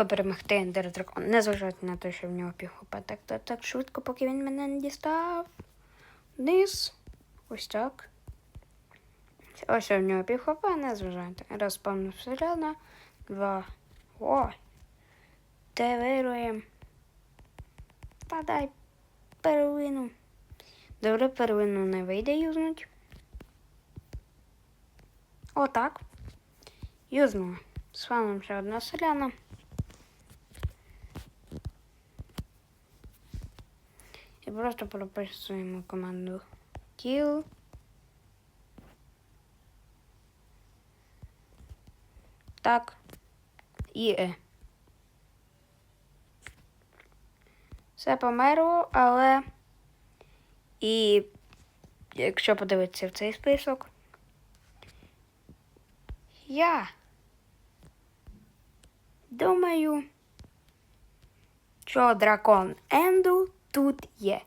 швидко перемогти Ендер Дракон. Не зважати на те, що в нього півхопа. Так, так, так, швидко, поки він мене не дістав. Вниз. Ось так. Ось в нього півхопа, не зважайте. Розпавну селяна. Два. Ой. Те вируємо. Та дай первину. Добре, первину не вийде юзнуть. Отак. Юзнула. З вами ще одна селяна. І просто прописуємо команду kill. Так. І е. Все померло, але. І якщо подивитися в цей список, я думаю, що дракон Енду тут є.